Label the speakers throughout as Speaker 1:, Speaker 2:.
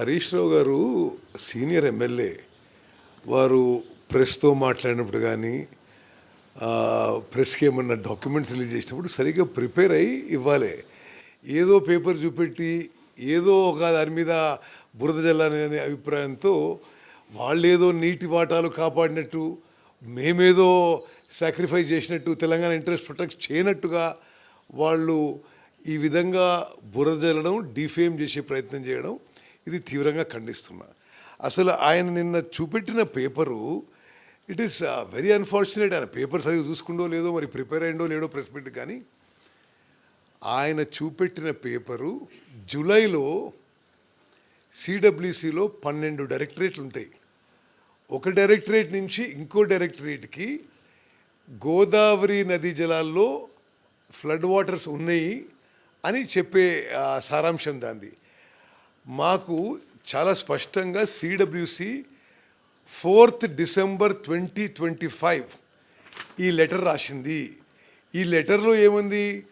Speaker 1: హరీష్ రావు గారు senior MLA వారు ప్రెస్తో మాట్లాడినప్పుడు కానీ ప్రెస్కి ఏమన్నా డాక్యుమెంట్స్ రిలీజ్ చేసినప్పుడు సరిగ్గా ప్రిపేర్ అయ్యి ఇవ్వాలి. ఏదో పేపర్ చూపెట్టి ఏదో ఒక దాని మీద బురద జల్లాలనే అభిప్రాయంతో వాళ్ళేదో నీటి వాటాలు కాపాడినట్టు మేమేదో సాక్రిఫైస్ చేసినట్టు తెలంగాణ ఇంట్రెస్ట్ ప్రొటెక్ట్ చేయనట్టుగా వాళ్ళు ఈ విధంగా బురద జల్లడం డిఫేమ్ చేసే ప్రయత్నం చేయడం ఇది తీవ్రంగా ఖండిస్తున్నా. అసలు ఆయన నిన్న చూపెట్టిన paper it is very unfortunate ఆయన పేపర్ సరిగ్గా చూసుకుండో లేదో మరి ప్రిపేర్ అయిందో లేడో ప్రెస్ మీట్ కానీ ఆయన చూపెట్టిన పేపరు జూలైలో సిడబ్ల్యూసిలో పన్నెండు డైరెక్టరేట్లు ఉంటాయి. ఒక డైరెక్టరేట్ నుంచి ఇంకో డైరెక్టరేట్కి గోదావరి నదీ జలాల్లో ఫ్లడ్ వాటర్స్ ఉన్నాయి అని చెప్పే సారాంశం దాంది. మాకు చాలా స్పష్టంగా CWC fourth December twenty twenty five ఈ లెటర్ రాసింది. ఈ లెటర్లో ఏముంది?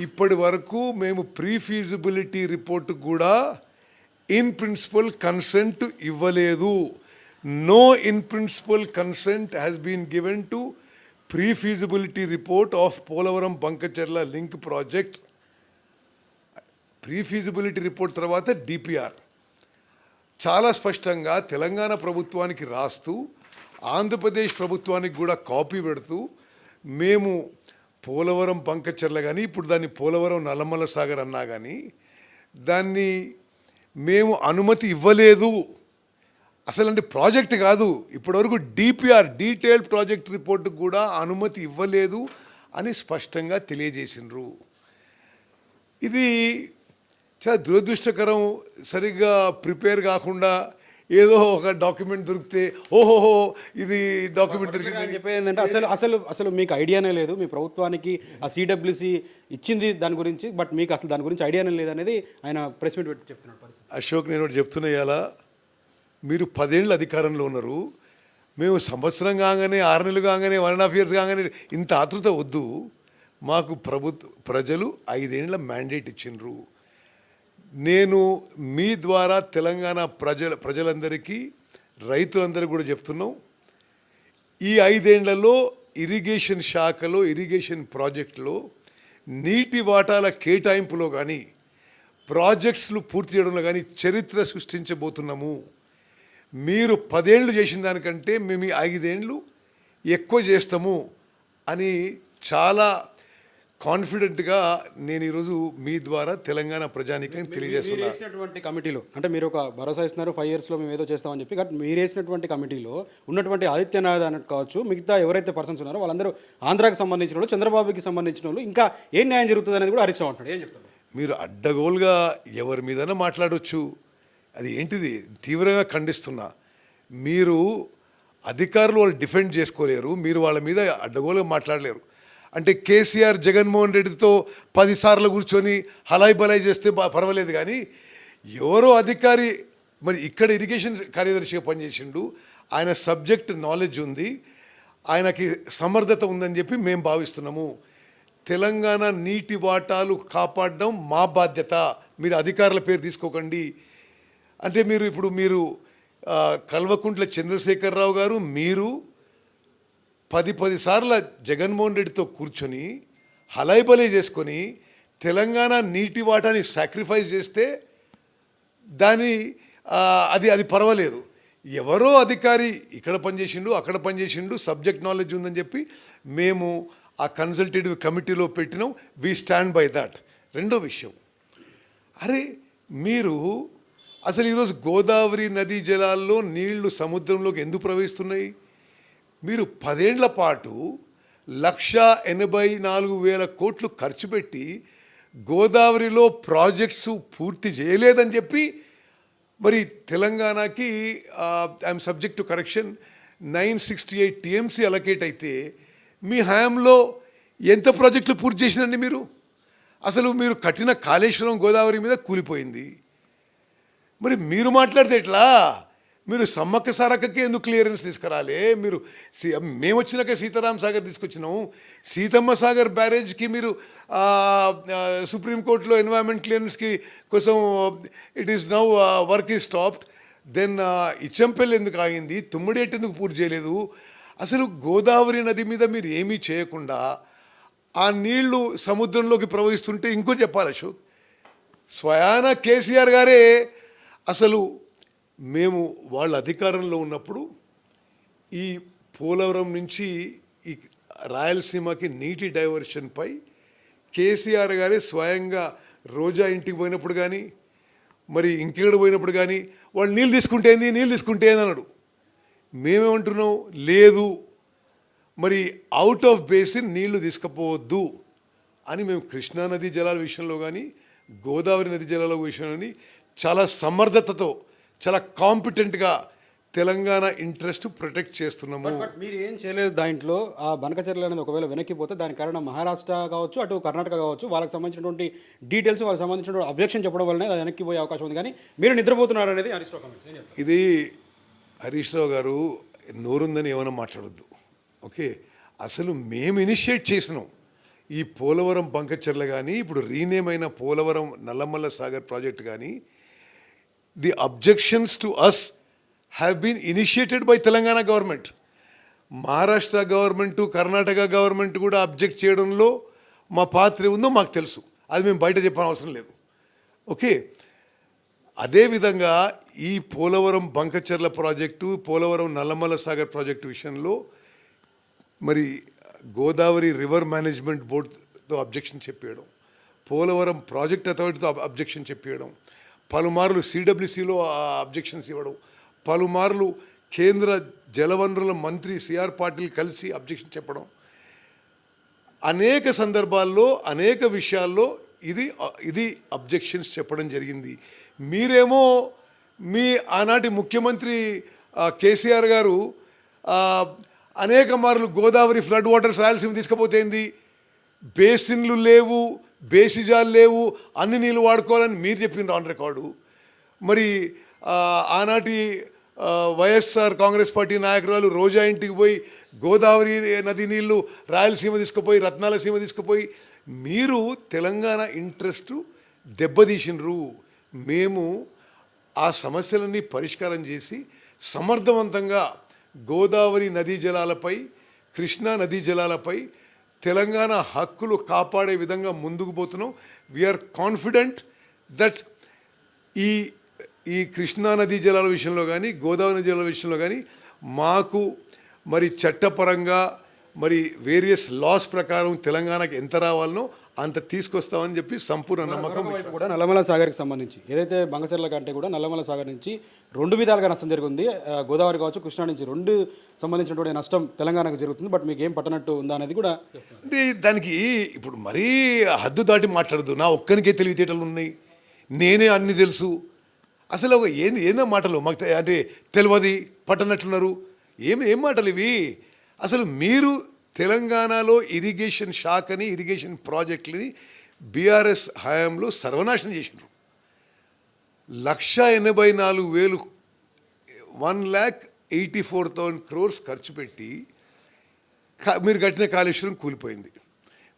Speaker 1: ఇప్పటి వరకు మేము ప్రీ ఫీజిబిలిటీ రిపోర్ట్ కూడా ఇన్ ప్రిన్సిపల్ కన్సెంట్ ఇవ్వలేదు. No in principle consent has been given to pre feasibility report of Polavaram Banakacherla link project. Pre feasibility report తర్వాత డిపిఆర్ చాలా స్పష్టంగా తెలంగాణ ప్రభుత్వానికి రాస్తూ ఆంధ్రప్రదేశ్ ప్రభుత్వానికి కూడా కాపీ పెడుతూ మేము పోలవరం పంకచర్ల కానీ ఇప్పుడు దాన్ని పోలవరం నల్లమల్ల సాగర్ అన్నా కానీ దాన్ని మేము అనుమతి ఇవ్వలేదు. అసలు అంటే ప్రాజెక్ట్ కాదు. ఇప్పటివరకు డిపిఆర్ డీటెయిల్డ్ ప్రాజెక్ట్ రిపోర్ట్ కూడా అనుమతి ఇవ్వలేదు అని స్పష్టంగా తెలియజేసినారు ఇది చాలా దురదృష్టకరం సరిగ్గా ప్రిపేర్ కాకుండా ఏదో ఒక డాక్యుమెంట్ దొరికితే ఓహోహో ఇది డాక్యుమెంట్ దొరికింది.
Speaker 2: చెప్పేది ఏంటంటే అసలు అసలు అసలు మీకు ఐడియానే లేదు. మీ ప్రభుత్వానికి ఆ సిడబ్ల్యూసి ఇచ్చింది దాని గురించి బట్ మీకు అసలు దాని గురించి ఐడియానే లేదు అనేది ఆయన ప్రెస్ మీట్ పెట్టి చెప్తున్నాడు
Speaker 1: అశోక్ నేను ఒకటి చెప్తున్నా ఇవాళ మీరు పదేళ్ళు అధికారంలో ఉన్నారు. మేము సంవత్సరం కాగానే ఆరు నెలలు కాగానే వన్ అండ్ హాఫ్ ఇయర్స్ కాగానే ఇంత ఆతృత వద్దు. మాకు ప్రభుత్వ ప్రజలు ఐదేళ్ళ మ్యాండేట్ ఇచ్చిండ్రు. నేను మీ ద్వారా తెలంగాణ ప్రజల ప్రజలందరికీ రైతులందరికీ కూడా చెప్తున్నాం. ఈ ఐదేళ్ళలో ఇరిగేషన్ శాఖలో ఇరిగేషన్ ప్రాజెక్టులో నీటి వాటాల కేటాయింపులో కానీ ప్రాజెక్ట్స్లు పూర్తి చేయడంలో కానీ చరిత్ర సృష్టించబోతున్నాము. మీరు పదేళ్ళు చేసిన దానికంటే మేము ఈ ఐదేండ్లు ఎక్కువ చేస్తాము అని చాలా కాన్ఫిడెంట్గా నేను ఈరోజు మీ ద్వారా తెలంగాణ ప్రజానికం
Speaker 2: మీరు
Speaker 1: తెలియజేస్తున్నా.
Speaker 2: వేసినటువంటి కమిటీలో అంటే మీరు ఒక భరోసా ఇస్తున్నారు ఫైవ్ ఇయర్స్లో మేము ఏదో చేస్తామని చెప్పి కానీ మీరు వేసినటువంటి కమిటీలో ఉన్నటువంటి ఆదిత్యనాథ్ అని కావచ్చు మిగతా ఎవరైతే పర్సన్స్ ఉన్నారో వాళ్ళందరూ ఆంధ్రాకి సంబంధించిన వాళ్ళు చంద్రబాబుకి సంబంధించిన వాళ్ళు ఇంకా ఏం న్యాయం జరుగుతుంది అనేది కూడా రావు అంటాడు ఏం చెప్తారు?
Speaker 1: మీరు అడ్డగోలుగా ఎవరి మీదైనా మాట్లాడొచ్చు. అది ఏంటిది? తీవ్రంగా ఖండిస్తున్నా. మీరు అధికారులు వాళ్ళు డిఫెండ్ చేసుకోలేరు మీరు వాళ్ళ మీద అడ్డగోలుగా మాట్లాడలేరు. అంటే కేసీఆర్ జగన్మోహన్ రెడ్డితో పదిసార్లు కూర్చొని హలాయి బలాయి చేస్తే పర్వాలేదు కానీ ఎవరో అధికారి మరి ఇక్కడ ఇరిగేషన్ కార్యదర్శిగా పనిచేసిండు. ఆయన సబ్జెక్ట్ నాలెడ్జ్ ఉంది. ఆయనకి సమర్థత ఉందని చెప్పి మేము భావిస్తున్నాము. తెలంగాణ నీటి వాటాలు కాపాడడం మా బాధ్యత. మీరు అధికారుల పేరు తీసుకోకండి. అంటే మీరు ఇప్పుడు మీరు కల్వకుంట్ల చంద్రశేఖరరావు గారు మీరు పది పది సార్ల జగన్మోహన్ రెడ్డితో కూర్చొని హలైబలై చేసుకొని తెలంగాణ నీటి వాటాని సాక్రిఫైస్ చేస్తే దాని అది అది పర్వాలేదు. ఎవరో అధికారి ఇక్కడ పనిచేసిండు అక్కడ పనిచేసిండు సబ్జెక్ట్ నాలెడ్జ్ ఉందని చెప్పి మేము ఆ కన్సల్టేటివ్ కమిటీలో పెట్టినాం. వి స్టాండ్ బై దాట్ రెండో విషయం. అరే మీరు అసలు ఈరోజు గోదావరి నదీ జలాల్లో నీళ్ళు సముద్రంలోకి ఎందుకు ప్రవహిస్తున్నాయి? మీరు పదేండ్ల పాటు లక్ష ఎనభై నాలుగు వేల కోట్లు ఖర్చు పెట్టి గోదావరిలో ప్రాజెక్ట్స్ పూర్తి చేయలేదని చెప్పి మరి తెలంగాణకి I'm subject to correction nine sixty eight TMC allocate అయితే మీ హయాంలో ఎంత ప్రాజెక్టులు పూర్తి చేసినండి మీరు? అసలు మీరు కట్టిన కాళేశ్వరం గోదావరి మీద కూలిపోయింది. మరి మీరు మాట్లాడితే ఎట్లా? మీరు సమ్మక్క సారక్కకి ఎందుకు క్లియరెన్స్ తీసుకురాలే? మీరు మేము వచ్చినాక సీతారాం సాగర్ తీసుకొచ్చినాము సీతమ్మ సాగర్ బ్యారేజ్కి మీరు సుప్రీంకోర్టులో ఎన్వైరన్మెంట్ క్లియరెన్స్కి కోసం it is now work is stopped then Icchampalli ఎందుకు ఆగింది? తుమ్మిడేటి ఎందుకు పూర్తి చేయలేదు? అసలు గోదావరి నది మీద మీరు ఏమీ చేయకుండా ఆ నీళ్ళు సముద్రంలోకి ప్రవహిస్తుంటే ఇంకో చెప్పాలి అశోక్. స్వయాన కేసీఆర్ గారే అసలు మేము వాళ్ళ అధికారంలో ఉన్నప్పుడు ఈ పోలవరం నుంచి ఈ రాయలసీమకి నీటి డైవర్షన్పై కేసీఆర్ గారే స్వయంగా రోజా ఇంటికి పోయినప్పుడు కానీ మరి ఇంకెక్కడ పోయినప్పుడు కానీ వాళ్ళు నీళ్ళు తీసుకుంటేంది నీళ్ళు తీసుకుంటేంది అన్నాడు. మేమేమంటున్నాం లేదు. మరి అవుట్ ఆఫ్ బేసిన్ నీళ్ళు తీసుకుపోవద్దు అని మేము కృష్ణా నది జలాల విషయంలో కానీ గోదావరి నది జలాల విషయంలో కానీ చాలా సమర్థతతో చాలా కాంపిటెంట్గా తెలంగాణ ఇంట్రెస్ట్ ప్రొటెక్ట్ చేస్తున్నాము.
Speaker 2: బట్ మీరు ఏం చేయలేదు దాంట్లో? ఆ బనకచర్ల అనేది ఒకవేళ వెనక్కి పోతే దానికి కారణం మహారాష్ట్ర కావచ్చు అటు కర్ణాటక కావచ్చు వాళ్ళకి సంబంధించినటువంటి డీటెయిల్స్ వాళ్ళకి సంబంధించిన అబ్జెక్షన్ చెప్పడం వల్లనే అది వెనక్కి పోయే అవకాశం ఉంది. కానీ మీరు నిద్రపోతున్నారు అనేది హరీష్ రావు?
Speaker 1: ఇది హరీష్ రావు గారు నోరుందని ఏమైనా మాట్లాడొద్దు. ఓకే? అసలు మేము ఇనిషియేట్ చేసినాం. ఈ పోలవరం బంకచర్ల కానీ ఇప్పుడు రీనేమ్ అయిన పోలవరం నల్లమల్ల సాగర్ ప్రాజెక్ట్ కానీ the objections to us have been initiated by Telangana government Maharashtra government Karnataka government కూడా అబ్జెక్ట్ చేయడంలో మా పాత్ర ఉందో మాకు తెలుసు. అది మేము బయట చెప్పని అవసరం లేదు. ఓకే? అదేవిధంగా ఈ పోలవరం బంకచర్ల ప్రాజెక్టు పోలవరం నల్లమల సాగర్ ప్రాజెక్టు విషయంలో మరి గోదావరి రివర్ మేనేజ్మెంట్ బోర్డుతో అబ్జెక్షన్ చెప్పేయడం పోలవరం ప్రాజెక్ట్ అథారిటీతో అబ్జెక్షన్ చెప్పేయడం పలుమార్లు సిడబ్ల్యూసిలో అబ్జెక్షన్స్ ఇవ్వడం పలుమార్లు కేంద్ర జలవనరుల మంత్రి సిఆర్ పాటిల్ కలిసి అబ్జెక్షన్ చెప్పడం. అనేక సందర్భాల్లో అనేక విషయాల్లో ఇది ఇది అబ్జెక్షన్స్ చెప్పడం జరిగింది. మీరేమో మీ ఆనాటి ముఖ్యమంత్రి కేసీఆర్ గారు అనేక మార్లు గోదావరి ఫ్లడ్ వాటర్స్ రాయలసీమ తీసుకపోతేంది బేసిన్లు లేవు బేసిజాలు లేవు అన్ని నీళ్ళు వాడుకోవాలని మీరు చెప్పిండ్రు ఆన్ రికార్డు మరి ఆనాటి వైఎస్ఆర్ కాంగ్రెస్ పార్టీ నాయకురాలు రోజా ఇంటికి పోయి గోదావరి నది నీళ్ళు రాయలసీమ తీసుకుపోయి రత్నాల సీమ తీసుకుపోయి మీరు తెలంగాణ ఇంట్రెస్ట్ దెబ్బతీసినరు మేము ఆ సమస్యలన్నీ పరిష్కారం చేసి సమర్థవంతంగా గోదావరి నదీ జలాలపై కృష్ణా నదీ జలాలపై తెలంగాణ హక్కులు కాపాడే విధంగా ముందుకు పోతున్నాం. వీఆర్ కాన్ఫిడెంట్ దట్ ఈ ఈ కృష్ణానదీ జలాల విషయంలో కానీ గోదావరి జలాల విషయంలో కానీ మాకు మరి చట్టపరంగా మరి వేరియస్ లాస్ ప్రకారం తెలంగాణకు ఎంత రావాలనో అంత తీసుకొస్తామని చెప్పి సంపూర్ణ నమ్మకం
Speaker 2: కూడా నల్లమల సాగర్కి సంబంధించి ఏదైతే బంగచర్ల కంటే కూడా నల్లమల సాగర్ నుంచి రెండు విధాలుగా నష్టం జరుగుతుంది ఆ, గోదావరి కావచ్చు కృష్ణా నుంచి రెండు సంబంధించినటువంటి నష్టం తెలంగాణకు జరుగుతుంది. బట్ మీకు ఏం పట్టనట్టు ఉందా అనేది కూడా
Speaker 1: అంటే దానికి ఇప్పుడు మరీ హద్దు దాటి మాట్లాడదు నా ఒక్కనికే తెలివితేటలు ఉన్నాయి. నేనే అన్ని తెలుసు. అసలు ఒక ఏంది ఏందో మాటలు. మాకు అంటే తెలియదు పట్టనట్లున్నారు. ఏం ఏం మాటలు ఇవి? అసలు మీరు తెలంగాణలో ఇరిగేషన్ శాఖని ఇరిగేషన్ ప్రాజెక్టులని బీఆర్ఎస్ హయాంలో సర్వనాశనం చేసినారు లక్ష ఎనభై నాలుగు వేలు one lakh eighty four thousand crores ఖర్చు పెట్టి మీరు కట్టిన కాళేశ్వరం కూలిపోయింది.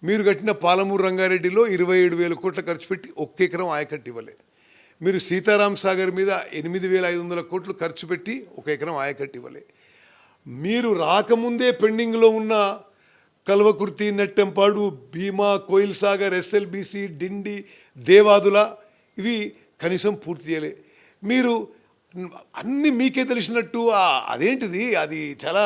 Speaker 1: మీరు కట్టిన పాలమూరు రంగారెడ్డిలో ఇరవై ఏడు వేల కోట్ల ఖర్చు పెట్టి ఒక్క ఎకరం ఆయకట్టు ఇవ్వలే. మీరు సీతారాం సాగర్ మీద ఎనిమిది వేల ఐదు వందల కోట్లు ఖర్చు పెట్టి ఒక ఎకరం ఆయకట్టు ఇవ్వలే. మీరు రాకముందే పెండింగ్లో ఉన్న కల్వకుర్తి నెట్టెంపాడు భీమా కోయిల్ సాగర్ ఎస్ఎల్బిసి డిండి దేవాదుల ఇవి కనీసం పూర్తి చేయలే. మీరు అన్ని మీకే తెలిసినట్టు అదేంటిది? అది చాలా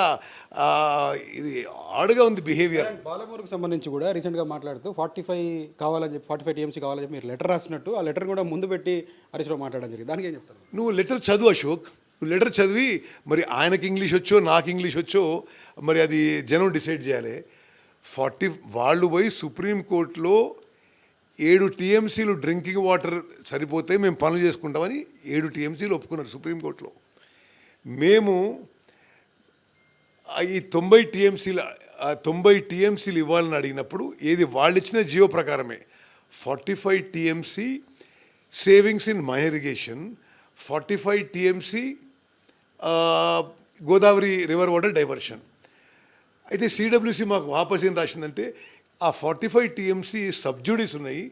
Speaker 1: ఇది ఆడుగా ఉంది బిహేవియర్
Speaker 2: పాలమూరుకు సంబంధించి కూడా రీసెంట్గా మాట్లాడుతూ ఫార్టీ ఫైవ్ కావాలని చెప్పి ఫార్టీ ఫైవ్ టీఎంసీ కావాలని చెప్పి మీరు లెటర్ రాసినట్టు ఆ లెటర్ కూడా ముందు పెట్టి హరీష్ రావు మాట్లాడడం జరిగింది. దానికి ఏం చెప్తారు?
Speaker 1: నువ్వు లెటర్ చదువు అశోక్. లెటర్ చదివి మరి ఆయనకి ఇంగ్లీష్ వచ్చో నాకు ఇంగ్లీష్ వచ్చో మరి అది జనం డిసైడ్ చేయాలి. ఫార్టీ వాళ్ళు పోయి సుప్రీంకోర్టులో ఏడు టీఎంసీలు డ్రింకింగ్ వాటర్ సరిపోతే మేము పనులు చేసుకుంటామని ఏడు టీఎంసీలు ఒప్పుకున్నారు సుప్రీంకోర్టులో మేము ఈ తొంభై టీఎంసీలు తొంభై టీఎంసీలు ఇవ్వాలని అడిగినప్పుడు ఏది వాళ్ళు ఇచ్చిన జియో ప్రకారమే. Forty five TMC savings in minor irrigation forty five TMC Godavari river water diversion. అయితే సిడబ్ల్యూసి మాకు వాపస్ ఏం రాసిందంటే ఆ ఫార్టీ ఫైవ్ టీఎంసీ సబ్జుడీస్ ఉన్నాయి.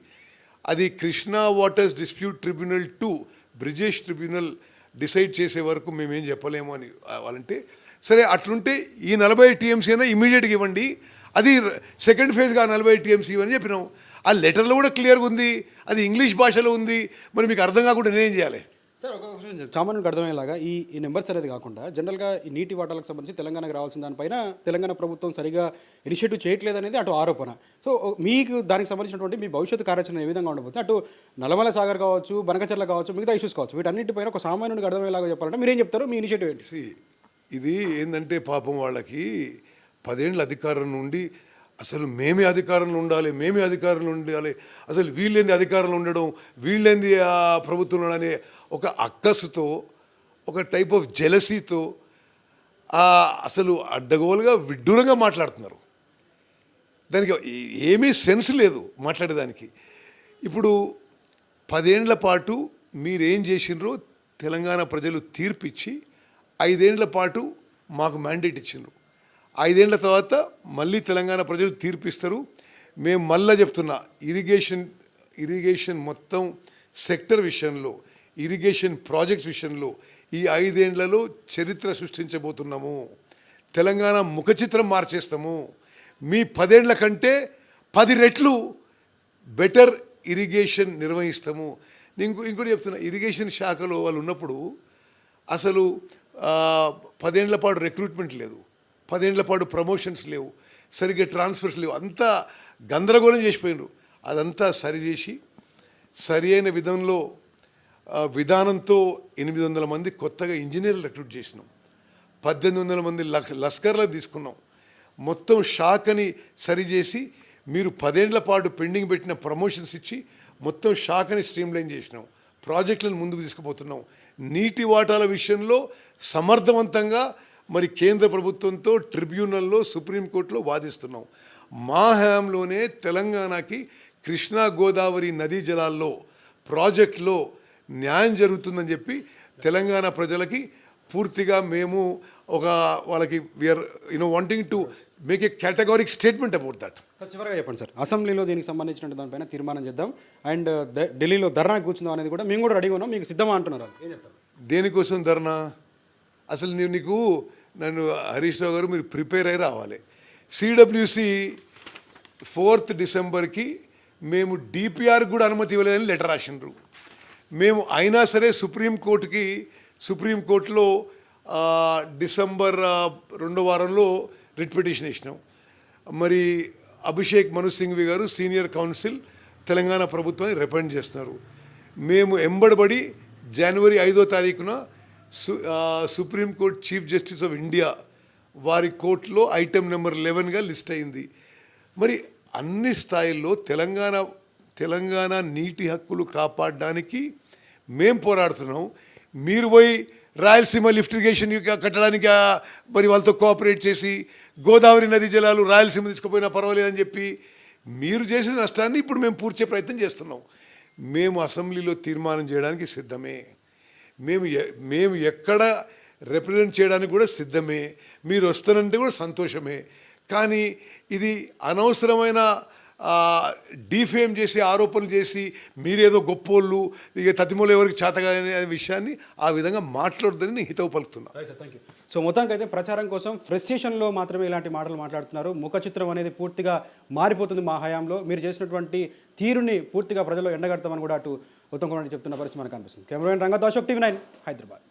Speaker 1: అది Krishna waters dispute tribunal two Brijesh tribunal decide చేసే వరకు మేమేం చెప్పలేము అని వాళ్ళంటే సరే అట్లుంటే ఈ నలభై టీఎంసీ అయినా ఇమీడియట్గా ఇవ్వండి. అది సెకండ్ ఫేజ్గా నలభై టీఎంసీ ఇవ్వని చెప్పినాం. ఆ లెటర్లో కూడా క్లియర్గా ఉంది. అది ఇంగ్లీష్ భాషలో ఉంది. మరి మీకు అర్థం కాకుండా నేనేం చేయాలి?
Speaker 2: సార్ ఒక సామాన్యుడికి అర్థమయ్యేలాగా ఈ ఈ నెంబర్స్ అనేది కాకుండా జనరల్గా ఈ నీటి వాటాలకు సంబంధించి తెలంగాణకు రావాల్సిన దానిపైన తెలంగాణ ప్రభుత్వం సరిగా ఇనిషియేటివ్ చేయట్లేదు అనేది అటు ఆరోపణ. సో మీకు దానికి సంబంధించినటువంటి మీ భవిష్యత్తు కార్యాచరణ ఏ విధంగా ఉండబోతుంది? అటు నల్లమల సాగర్ కావచ్చు బనకచర్ల కావచ్చు మిగతా ఇష్యూస్ కావచ్చు వీటన్నిటిపైన ఒక సామాన్యుడికి అర్థమయ్యేలాగా చెప్పాలంటే మీరేం చెప్తారు? మీ ఇనిషియేటివ్ ఏంటి?
Speaker 1: ఇది ఏంటంటే పాపం వాళ్ళకి పదేండ్ల అధికారం నుండి అసలు మేమే అధికారంలో ఉండాలి మేమే అధికారంలో ఉండాలి. అసలు వీళ్ళేంది అధికారంలో ఉండడం వీళ్ళేంది ఆ ప్రభుత్వంలో అనే ఒక అక్కసుతో ఒక టైప్ ఆఫ్ జెలసీతో అసలు అడ్డగోలుగా విడ్డూరంగా మాట్లాడుతున్నారు. దానికి ఏమీ సెన్స్ లేదు మాట్లాడేదానికి. ఇప్పుడు పదేండ్ల పాటు మీరేం చేసిండ్రో తెలంగాణ ప్రజలు తీర్పిచ్చి ఐదేండ్ల పాటు మాకు మ్యాండేట్ ఇచ్చిండ్రు. ఐదేండ్ల తర్వాత మళ్ళీ తెలంగాణ ప్రజలు తీర్పిస్తారు. మేము మళ్ళా చెప్తున్నా ఇరిగేషన్ ఇరిగేషన్ మొత్తం సెక్టర్ విషయంలో ఇరిగేషన్ ప్రాజెక్ట్స్ విషయంలో ఈ ఐదేండ్లలో చరిత్ర సృష్టించబోతున్నాము. తెలంగాణ ముఖ చిత్రం మార్చేస్తాము. మీ పదేండ్ల కంటే పది రెట్లు బెటర్ ఇరిగేషన్ నిర్వహిస్తాము. నేను ఇంకో ఇంకోటి చెప్తున్నా ఇరిగేషన్ శాఖలో వాళ్ళు ఉన్నప్పుడు అసలు పదేండ్ల పాటు రిక్రూట్మెంట్ లేదు. పదేండ్ల పాటు ప్రమోషన్స్ లేవు. సరిగ్గా ట్రాన్స్ఫర్స్ లేవు. అంతా గందరగోళం చేసిపోయినారు. అదంతా సరిచేసి సరి అయిన విధంలో విధానంతో ఎనిమిది వందల మంది కొత్తగా ఇంజనీర్లు రిక్రూట్ చేసినాం. పద్దెనిమిది వందల మంది లక్ తీసుకున్నాం. మొత్తం శాఖని సరిచేసి మీరు పదేండ్ల పాటు పెండింగ్ పెట్టిన ప్రమోషన్స్ ఇచ్చి మొత్తం శాఖని స్ట్రీమ్లైన్ చేసినాం. ప్రాజెక్టులను ముందుకు తీసుకుపోతున్నాం. నీటి వాటాల విషయంలో సమర్థవంతంగా మరి కేంద్ర ప్రభుత్వంతో ట్రిబ్యునల్లో సుప్రీంకోర్టులో వాదిస్తున్నాం. మా హయాంలోనే తెలంగాణకి కృష్ణా గోదావరి నదీ జలాల్లో ప్రాజెక్టులో న్యాయం జరుగుతుందని చెప్పి తెలంగాణ ప్రజలకి పూర్తిగా మేము ఒక వాళ్ళకి we're you know wanting to make a categoric statement about that
Speaker 2: చివరగా చెప్పండి సార్. అసెంబ్లీలో దీనికి సంబంధించిన దానిపైన తీర్మానం చేద్దాం. అండ్ ద- ఢిల్లీలో ధర్నా కూర్చుందాం అనేది కూడా మేము కూడా రెడీగా ఉన్నాం. మీకు సిద్ధమా అంటున్నారు?
Speaker 1: దేనికోసం ధర్నా? అసలు నీవు నీకు నన్ను హరీష్ రావు గారు మీరు ప్రిపేర్ అయి రావాలి. సిడబ్ల్యూసి ఫోర్త్ డిసెంబర్కి మేము డిపిఆర్ కూడా అనుమతి ఇవ్వలేదని లెటర్ రాసిండ్రు. మేము అయినా సరే సుప్రీంకోర్టుకి సుప్రీంకోర్టులో డిసెంబర్ రెండో వారంలో రిట్ పిటిషన్ ఇచ్చినాం మరి అభిషేక్ మను సింఘ్వి గారు సీనియర్ కౌన్సిల్ తెలంగాణ ప్రభుత్వాన్ని రిప్రజెంట్ చేస్తున్నారు. మేము ఎంబడబడి జనవరి ఐదో తారీఖున సు supreme court chief justice of India వారి కోర్టులో ఐటెం నెంబర్ లెవెన్గా లిస్ట్ అయింది. మరి అన్ని స్థాయిల్లో తెలంగాణ తెలంగాణ నీటి హక్కులు కాపాడడానికి మేము పోరాడుతున్నాం. మీరు పోయి రాయలసీమ లిఫ్ట్ ఇరిగేషన్ కట్టడానికి మరి వాళ్ళతో కోఆపరేట్ చేసి గోదావరి నది జలాలు రాయలసీమ తీసుకుపోయినా పర్వాలేదని చెప్పి మీరు చేసిన నష్టాన్ని ఇప్పుడు మేము పూర్చే ప్రయత్నం చేస్తున్నాం. మేము అసెంబ్లీలో తీర్మానం చేయడానికి సిద్ధమే. మేము మేము ఎక్కడ రిప్రజెంట్ చేయడానికి కూడా సిద్ధమే. మీరు వస్తానంటే కూడా సంతోషమే. కానీ ఇది అనవసరమైన డీఫేమ్ చేసి ఆరోపణలు చేసి మీరేదో గొప్పోళ్ళు ఇక తతిమూలు ఎవరికి చేతగా అనే విషయాన్ని ఆ విధంగా మాట్లాడొద్దని నేను హితవు
Speaker 2: పలుకుతున్నాను థ్యాంక్ యూ సో మొత్తానికి అయితే ప్రచారం కోసం ఫ్రెస్టేషన్లో మాత్రమే ఇలాంటి మాటలు మాట్లాడుతున్నారు. ముఖ చిత్రం అనేది పూర్తిగా మారిపోతుంది మా హయాంలో. మీరు చేసినటువంటి తీరుని పూర్తిగా ప్రజల్లో ఎండగడతామని కూడా అటు ఉత్తమ్ కుమార్ చెప్తున్న పరిస్థితి మనకు అనిపిస్తుంది cameraman Rangath Ashok TV nine Hyderabad.